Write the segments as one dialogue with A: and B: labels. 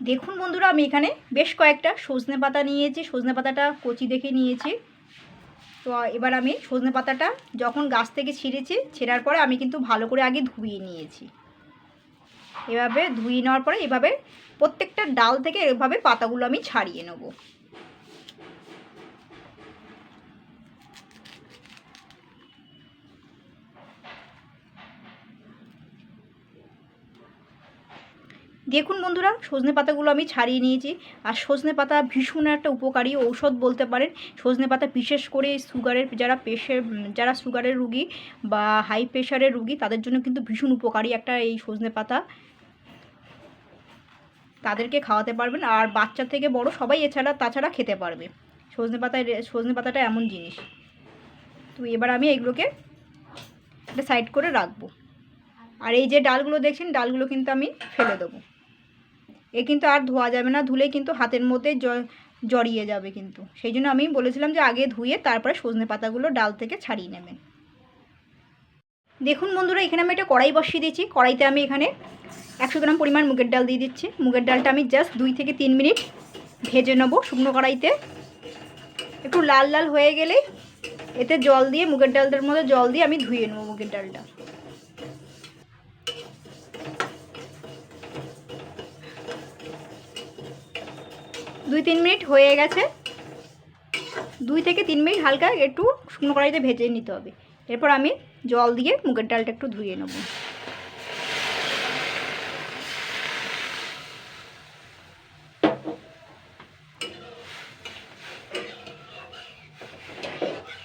A: দেখুন বন্ধুরা, আমি এখানে বেশ কয়েকটা সজনে পাতা নিয়েছি। সজনে পাতাটা কচি দেখে নিয়েছি। তো এবার আমি সজনে পাতাটা যখন গাছ থেকে ছিঁড়েছি, ছেঁড়ার পরে আমি কিন্তু ভালো করে আগে ধুয়ে নিয়েছি। এভাবে ধুয়ে নেওয়ার পরে এভাবে প্রত্যেকটা ডাল থেকে এভাবে পাতাগুলো আমি ছাড়িয়ে নেব। দেখুন বন্ধুরা, সজনে পাতাগুলো আমি ছাড়িয়ে নিয়েছি। আর সজনে পাতা ভীষণ একটা উপকারী ঔষধ বলতে পারেন। সজনে পাতা বিশেষ করে সুগারের, যারা পেশের যারা সুগারের রুগী বা হাই প্রেশারের রুগী, তাদের জন্য কিন্তু ভীষণ উপকারী একটা এই সজনে পাতা। তাদেরকে খাওয়াতে পারবেন। আর বাচ্চা থেকে বড় সবাই এছাড়া, তাছাড়া খেতে পারবে। সজনে পাতায় সজনে পাতাটা এমন জিনিস। তো এবার আমি এগুলোকে একটা সাইড করে রাখব। আর এই যে ডালগুলো দেখছেন, ডালগুলো কিন্তু আমি ফেলে দেবো। এ কিন্তু আর ধোয়া যাবে না ধুলে কিন্তু হাতের মধ্যে জড়িয়ে যাবে কিন্তু। সেই জন্য আমি বলেছিলাম যে আগে ধুয়ে তারপরে সজনে পাতাগুলো ডাল থেকে ছাড়িয়ে নেবেন। দেখুন বন্ধুরা, এখানে আমি একটা কড়াই বসিয়ে দিয়েছি। কড়াইতে আমি এখানে একশো গ্রাম পরিমাণ মুগের ডাল দিয়ে দিচ্ছি। মুগের ডালটা আমি জাস্ট দুই থেকে তিন মিনিট ভেজে নেব শুকনো কড়াইতে। একটু লাল লাল হয়ে গেলে এতে জল দিয়ে, মুগের ডালটার মধ্যে জল দিয়ে আমি ধুয়ে নেব মুগের ডালটা। দুই তিন মিনিট হয়ে গেছে। দুই থেকে তিন মিনিট হালকা একটু শুকনো কড়াইতে ভেজে নিতে হবে। এরপর আমি জল দিয়ে মুগের ডালটা একটু ধুয়ে নেব।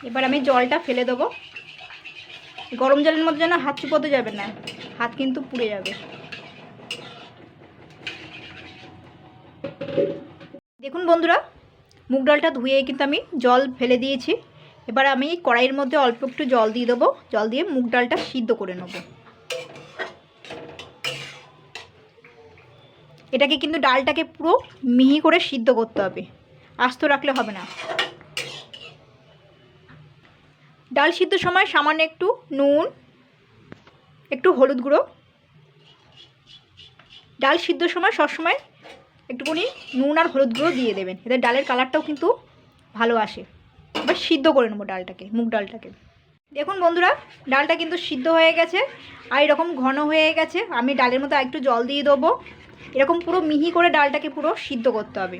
A: এবার আমি জলটা ফেলে দেবো। গরম জলের মধ্যে যেন হাত চুপোতে যাবে না, হাত কিন্তু পুড়ে যাবে। দেখুন বন্ধুরা, মুগ ডালটা ধুয়ে কিন্তু আমি জল ফেলে দিয়েছি। এবার আমি কড়াইয়ের মধ্যে অল্প একটু জল দিয়ে দেবো। জল দিয়ে মুগ ডালটা সিদ্ধ করে নেব। এটাকে কিন্তু ডালটাকে পুরো মিহি করে সিদ্ধ করতে হবে। আস্ত রাখলে হবে না। ডাল সিদ্ধ সময় সামান্য একটু নুন, একটু হলুদ গুঁড়ো। ডাল সিদ্ধ সময় সবসময় একটুখানি নুন আর হলুদ গুঁড়ো দিয়ে দেবেন। এদের ডালের কালারটাও কিন্তু ভালো আসে। এবার সিদ্ধ করে নেব ডালটাকে, মুগ ডালটাকে। দেখুন বন্ধুরা, ডালটা কিন্তু সিদ্ধ হয়ে গেছে আর এরকম ঘন হয়ে গেছে। আমি ডালের মতো একটু জল দিয়ে দেবো। এরকম পুরো মিহি করে ডালটাকে পুরো সিদ্ধ করতে হবে।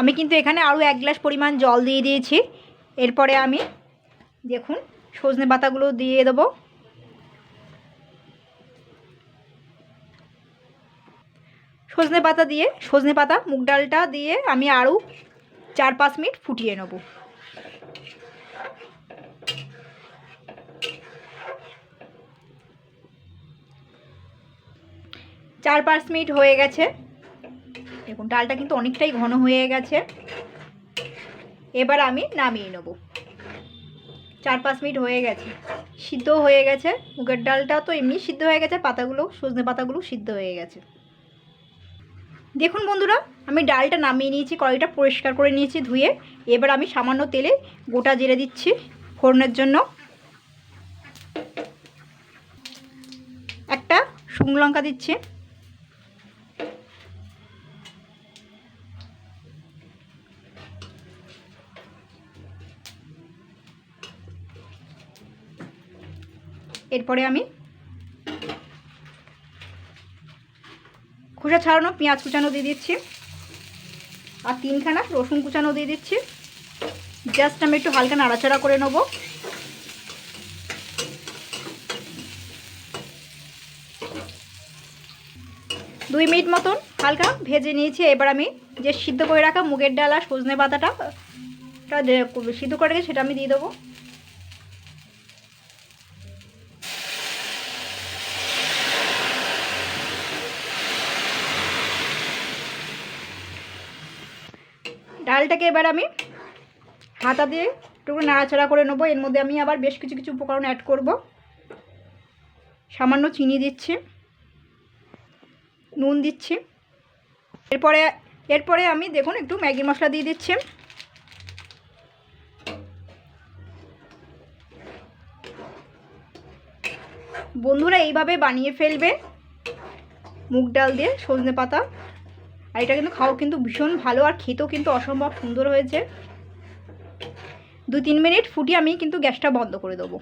A: আমি কিন্তু এখানে আরও এক গ্লাস পরিমাণ জল দিয়ে দিয়েছি। এরপরে আমি দেখুন, সজনে পাতাগুলো দিয়ে দেবো। সজনে পাতা দিয়ে, সজনে পাতা, মুগ ডালটা দিয়ে আমি আরও চার পাঁচ মিনিট ফুটিয়ে নেব। চার পাঁচ মিনিট হয়ে গেছে। দেখুন ডালটা কিন্তু অনেকটাই ঘন হয়ে গেছে। এবার আমি নামিয়ে নেব। চার পাঁচ মিনিট হয়ে গেছে। সিদ্ধ হয়ে গেছে। মুগের ডালটা তো এমনি সিদ্ধ হয়ে গেছে, পাতাগুলো, সজনে পাতাগুলো সিদ্ধ হয়ে গেছে। দেখুন বন্ধুরা, আমি ডালটা নামিয়ে নিয়েছি, কড়াইটা পরিষ্কার করে নিয়েছি ধুয়ে। এবার আমি সামান্য তেলে গোটা জিরে দিচ্ছি ফোড়নের জন্য। একটা শুকনো লঙ্কা দিচ্ছি। এরপরে আমি খোসা ছাড়ানো, পেঁয়াজ কুচানো দিয়ে দিচ্ছি। আর তিনখানা রসুন কুচানো দিয়ে দিচ্ছি। জাস্ট আমি একটু হালকা নাড়াচাড়া করে নেব। দুই মিনিট মতন হালকা ভেজে নিয়েছি। এবার আমি যে সিদ্ধ করে রাখা মুগের ডাল আর সজনে পাতাটা সিদ্ধ করে রেখে সেটা আমি দিয়ে দেবো। ডালটাকে এবার আমি হাতা দিয়ে একটু নাড়াচাড়া করে নেব। এর মধ্যে আমি আবার বেশ কিছু কিছু উপকরণ অ্যাড করব। সামান্য চিনি দিচ্ছি, নুন দিচ্ছি। এরপরে এরপরে আমি দেখুন একটু ম্যাগি মশলা দিয়ে দিচ্ছি। বন্ধুরা এইভাবে বানিয়ে ফেলবে মুগ ডাল দিয়ে সজনে পাতা। আর এটা কিন্তু খাও কিন্তু ভীষণ ভালো আর খেতেও কিন্তু অসম্ভব সুন্দর হয়েছে। দু তিন মিনিট ফুটিয়ে আমি কিন্তু গ্যাসটা বন্ধ করে দেবো।